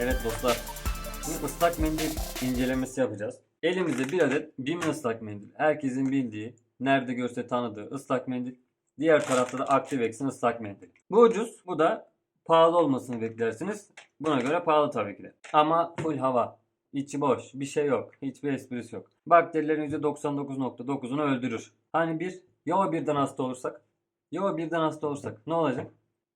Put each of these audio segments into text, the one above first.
Evet dostlar. Şimdi ıslak mendil incelemesi yapacağız. Elimizde bir adet BİM ıslak mendil. Herkesin bildiği, nerede görse tanıdığı ıslak mendil. Diğer tarafta da Activex'in ıslak mendil. Bu ucuz, bu da pahalı olmasını beklersiniz. Buna göre pahalı tabii ki de. Ama full hava. İçi boş, bir şey yok. Hiçbir esprisi yok. Bakterilerin %99.9'unu öldürür. Hani bir, ya o birden hasta olursak? Ya o birden hasta olursak ne olacak?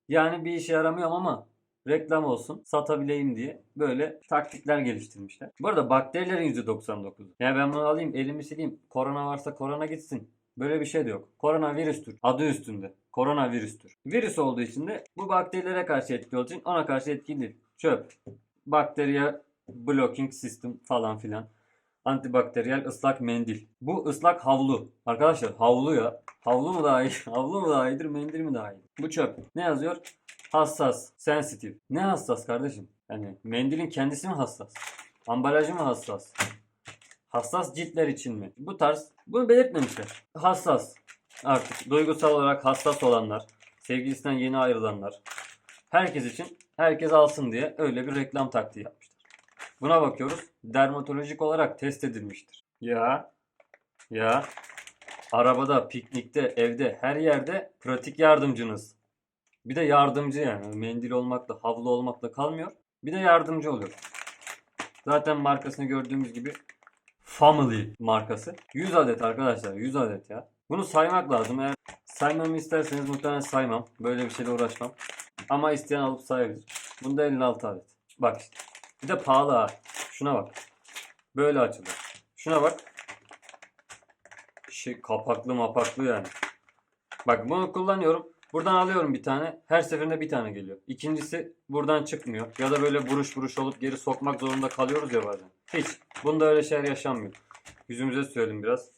Yani bir işe yaramıyor ama reklam olsun, satabileyim diye böyle taktikler geliştirmişler. Bu arada bakterilerin %99'u. Yani ben bunu alayım, elimi sileyim. Korona varsa korona gitsin. Böyle bir şey de yok. Koronavirüstür. Adı üstünde. Koronavirüstür. Virüs olduğu için de bu bakterilere karşı etkili olduğu için ona karşı etkili değil. Çöp. Bakteriye blocking system falan filan. Antibakteriyel ıslak mendil. Bu ıslak havlu. Arkadaşlar havlu ya. Havlu mu daha iyi? Havlu mu daha iyidir? Mendil mi daha iyi? Bu çöp. Ne yazıyor? Hassas. Sensitive. Ne hassas kardeşim? Yani mendilin kendisi mi hassas? Ambalajı mı hassas? Hassas ciltler için mi? Bu tarz. Bunu belirtmemişler. Hassas. Artık duygusal olarak hassas olanlar. Sevgilisinden yeni ayrılanlar. Herkes için herkes alsın diye öyle bir reklam taktiği yapmışlar. Buna bakıyoruz. Dermatolojik olarak test edilmiştir. Ya. Ya. Arabada, piknikte, evde, her yerde pratik yardımcınız. Bir de yardımcı yani. Mendil olmakla, havlu olmakla kalmıyor. Bir de yardımcı oluyor. Zaten markasını gördüğümüz gibi Family markası. 100 adet arkadaşlar. 100 adet ya. Bunu saymak lazım. Eğer saymamı isterseniz muhtemelen saymam. Böyle bir şeyle uğraşmam. Ama isteyen alıp sayabilir. Bunda 56 adet. Bak işte. Bir de pahalı ha. Şuna bak. Böyle açılır. Şuna bak. Şey kapaklı mapaklı yani. Bak bunu kullanıyorum. Buradan alıyorum bir tane. Her seferinde bir tane geliyor. İkincisi buradan çıkmıyor. Ya da böyle buruş buruş olup geri sokmak zorunda kalıyoruz ya bazen. Hiç. Bunda öyle şeyler yaşanmıyor. Yüzümüze sürelim biraz.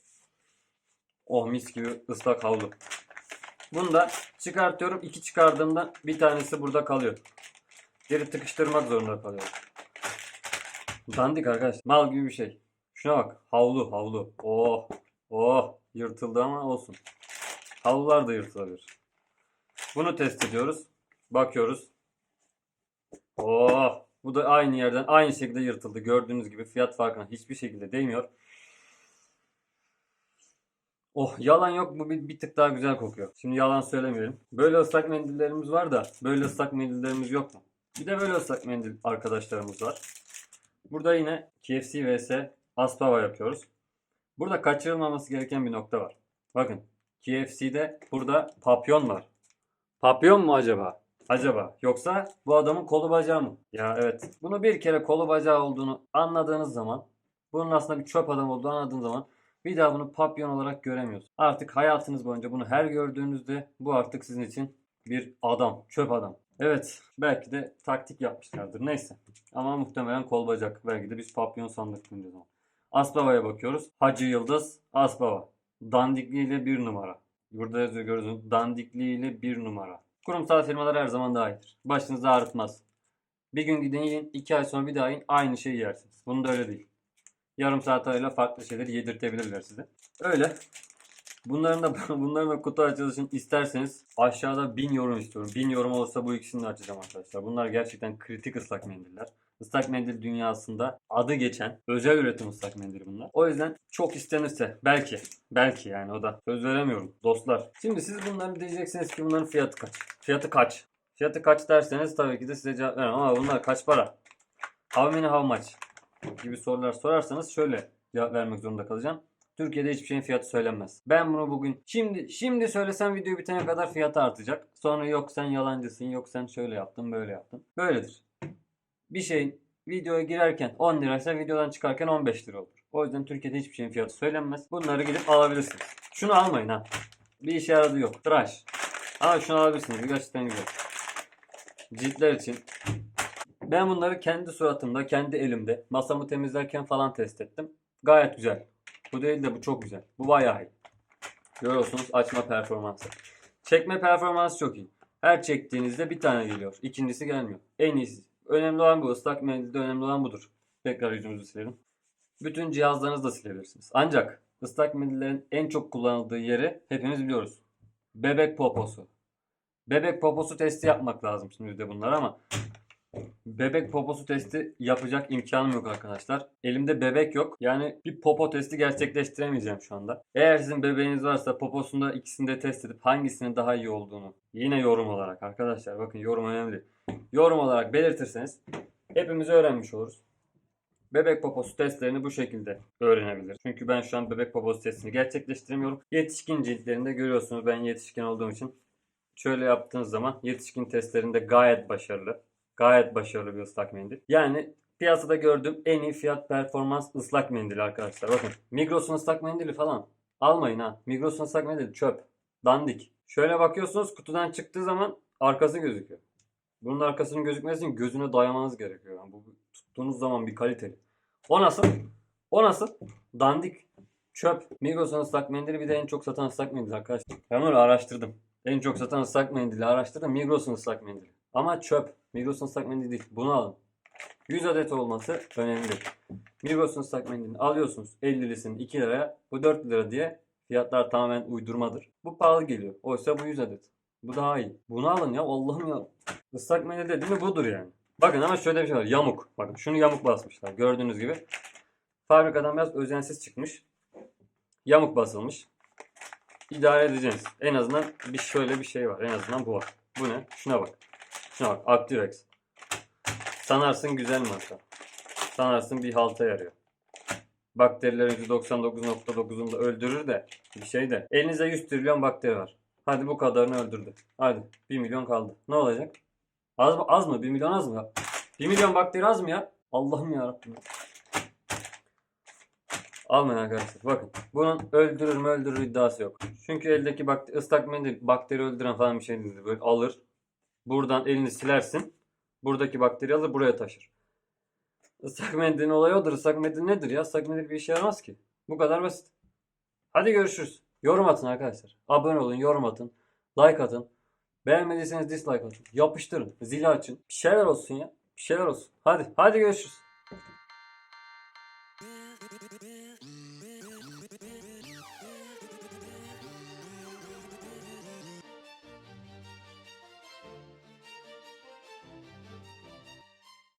Oh mis gibi ıslak havlu. Bunu da çıkartıyorum. İki çıkardığımda bir tanesi burada kalıyor. Geri tıkıştırmak zorunda kalıyorum. Dandik arkadaş. Mal gibi bir şey. Şuna bak. Havlu havlu. Oh. Oh. Yırtıldı ama olsun. Havlular da yırtılabilir. Bunu test ediyoruz. Bakıyoruz. Oh. Bu da aynı yerden aynı şekilde yırtıldı. Gördüğünüz gibi fiyat farkına hiçbir şekilde değmiyor. Oh yalan yok bu bir, bir tık daha güzel kokuyor. Şimdi yalan söylemeyelim. Böyle ıslak mendillerimiz var da böyle ıslak mendillerimiz yok mu? Bir de böyle ıslak mendil arkadaşlarımız var. Burada yine KFC vs Aspava yapıyoruz. Burada kaçırılmaması gereken bir nokta var. Bakın KFC'de burada papyon var. Papyon mu acaba? Acaba yoksa bu adamın kolu bacağı mı? Ya evet. Bunu bir kere kolu bacağı olduğunu anladığınız zaman bunun aslında bir çöp adam olduğunu anladığınız zaman bir daha bunu papyon olarak göremiyorsunuz. Artık hayatınız boyunca bunu her gördüğünüzde bu artık sizin için bir adam, çöp adam. Evet, belki de taktik yapmışlardır. Neyse. Ama muhtemelen kol bacak. Belki de biz papyon sandık bunca zaman. Aspava'ya bakıyoruz. Hacı Yıldız Aspava. Dandikliğiyle bir numara. Burada yazıyor gördüğünüz dandikliğiyle bir numara. Kurumsal firmalar her zaman daha iyidir. Başınızı ağrıtmaz. Bir gün gidin yiyin, iki ay sonra bir daha yiyin, aynı şeyi yersiniz. Bunda öyle değil. Yarım saat arayla farklı şeyleri yedirtebilirler size. Öyle. Bunların da bunların da kutu açılışını isterseniz aşağıda 1000 yorum istiyorum. 1000 yorum olursa bu ikisini de açacağım arkadaşlar. Bunlar gerçekten kritik ıslak mendiller. Islak mendil dünyasında adı geçen özel üretim ıslak mendil bunlar. O yüzden çok istenirse belki belki yani o da söz veremiyorum dostlar. Şimdi siz bunları diyeceksiniz ki bunların fiyatı kaç? Fiyatı kaç? Fiyatı kaç derseniz tabii ki de size cevap veremem ama bunlar kaç para? How many how much? gibi sorular sorarsanız şöyle cevap vermek zorunda kalacağım. Türkiye'de hiçbir şeyin fiyatı söylenmez. Ben bunu bugün şimdi şimdi söylesem video bitene kadar fiyatı artacak. Sonra yok sen yalancısın, yok sen şöyle yaptın, böyle yaptın. Böyledir. Bir şeyin videoya girerken 10 liraysa videodan çıkarken 15 lira olur. O yüzden Türkiye'de hiçbir şeyin fiyatı söylenmez. Bunları gidip alabilirsiniz. Şunu almayın ha. Bir işe yaradığı yok. Tıraş. Ama şunu alabilirsiniz. Gerçekten güzel. Ciltler için ben bunları kendi suratımda, kendi elimde, masamı temizlerken falan test ettim. Gayet güzel. Bu değil de bu çok güzel. Bu bayağı iyi. Görüyorsunuz açma performansı. Çekme performansı çok iyi. Her çektiğinizde bir tane geliyor. İkincisi gelmiyor. En iyisi. Önemli olan bu. Islak mendilde önemli olan budur. Tekrar yüzümüzü silelim. Bütün cihazlarınızı da silebilirsiniz. Ancak ıslak mendillerin en çok kullanıldığı yeri hepimiz biliyoruz. Bebek poposu. Bebek poposu testi yapmak lazım şimdi de bunlar ama Bebek poposu testi yapacak imkanım yok arkadaşlar. Elimde bebek yok. Yani bir popo testi gerçekleştiremeyeceğim şu anda. Eğer sizin bebeğiniz varsa poposunda ikisini de test edip hangisinin daha iyi olduğunu yine yorum olarak arkadaşlar bakın yorum önemli. Yorum olarak belirtirseniz hepimiz öğrenmiş oluruz. Bebek poposu testlerini bu şekilde öğrenebilir. Çünkü ben şu an bebek poposu testini gerçekleştiremiyorum. Yetişkin ciltlerinde görüyorsunuz ben yetişkin olduğum için şöyle yaptığınız zaman yetişkin testlerinde gayet başarılı. Gayet başarılı bir ıslak mendil. Yani piyasada gördüğüm en iyi fiyat performans ıslak mendil arkadaşlar. Bakın Migros'un ıslak mendili falan almayın ha. Migros'un ıslak mendili çöp. Dandik. Şöyle bakıyorsunuz kutudan çıktığı zaman arkası gözüküyor. Bunun arkasının gözükmesi için gözüne dayamanız gerekiyor. Yani bu tuttuğunuz zaman bir kaliteli. O nasıl? O nasıl? Dandik. Çöp. Migros'un ıslak mendili bir de en çok satan ıslak mendil arkadaşlar. Ben onu araştırdım. En çok satan ıslak mendili araştırdım. Migros'un ıslak mendili. Ama çöp. Migros'un ıslak mendili değil. Bunu alın. 100 adet olması önemli. Migros'un ıslak mendilini alıyorsunuz. 50'lisini 2 liraya. Bu 4 lira diye fiyatlar tamamen uydurmadır. Bu pahalı geliyor. Oysa bu 100 adet. Bu daha iyi. Bunu alın ya. Allah'ım ya. Islak mendil dediğim mi budur yani. Bakın ama şöyle bir şey var. Yamuk. Bakın şunu yamuk basmışlar. Gördüğünüz gibi. Fabrikadan biraz özensiz çıkmış. Yamuk basılmış. İdare edeceğiz. En azından bir şöyle bir şey var. En azından bu var. Bu ne? Şuna bak. Bak. Activex. Sanarsın güzel marka. Sanarsın bir halta yarıyor. Bakterilerin %99.9'unu da öldürür de bir şey de. Elinizde 100 trilyon bakteri var. Hadi bu kadarını öldürdü. Hadi 1 milyon kaldı. Ne olacak? Az mı? Az mı? 1 milyon az mı? 1 milyon bakteri az mı ya? Allah'ım ya Rabbim. Almayın arkadaşlar. Bakın. Bunun öldürür mü öldürür iddiası yok. Çünkü eldeki bakteri, ıslak mendil bakteri öldüren falan bir şey değil. Böyle alır. Buradan elini silersin. Buradaki bakteri alır buraya taşır. Islak mendilin olayı odur. Islak mendil nedir ya? Islak mendil bir işe yaramaz ki. Bu kadar basit. Hadi görüşürüz. Yorum atın arkadaşlar. Abone olun, yorum atın. Like atın. Beğenmediyseniz dislike atın. Yapıştırın. Zili açın. Bir şeyler olsun ya. Bir şeyler olsun. Hadi. Hadi görüşürüz.